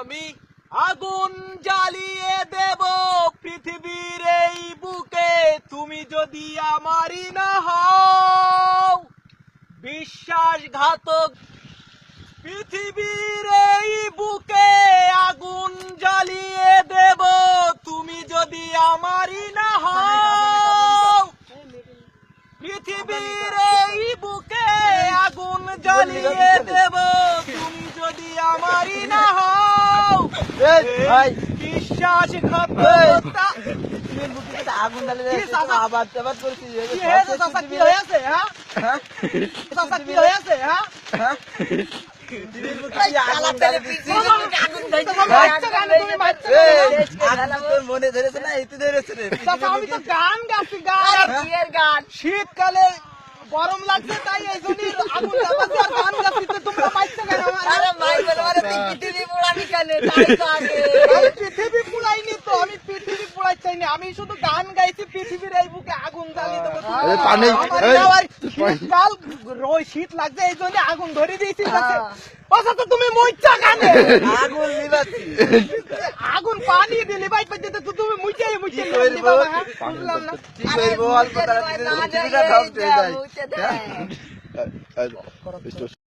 আমি আগুন জ্বালিয়ে দেব পৃথিবীর এই বুকে। তুমি যদি আমারই না হও বিশ্বাসঘাতক পৃথিবীর এই বুকে আগুন জ্বালিয়ে দেব। তুমি যদি আমারই না হও পৃথিবীর এই বুকে আগুন জ্বালিয়ে দেব। আগুন আবার আবার করছি কি হয়েছে চাচা কি হয়েছে হ্যাঁ? হ্যাঁ? মনে গান শীতকালে গরম লাগছে তাই এই জন্যই আগুন জ্বালাচ্ছি আর গান গাচ্ছি তো তোমরা বাচ্চা কেন আমার? আমি পৃথিবী পুড়াইনি তো আমি পৃথিবী পুড়াই চাইনি আমি শুধু গান গাইছি পৃথিবীর এই বুকে আগুন জ্বালিয়ে দেবো। শীতকাল শীত লাগছে এই জন্য আগুন ধরে দিয়েছি আচ্ছা তো তুমি মইচা কানে? আগুন পানি দিলে ভাই পাইতে তো তুমি মুইচাই মুইচাই কি করব? বুঝলাম না। কি করব অল্প তারা পৃথিবীটা ধ্বংস হয়ে যায়।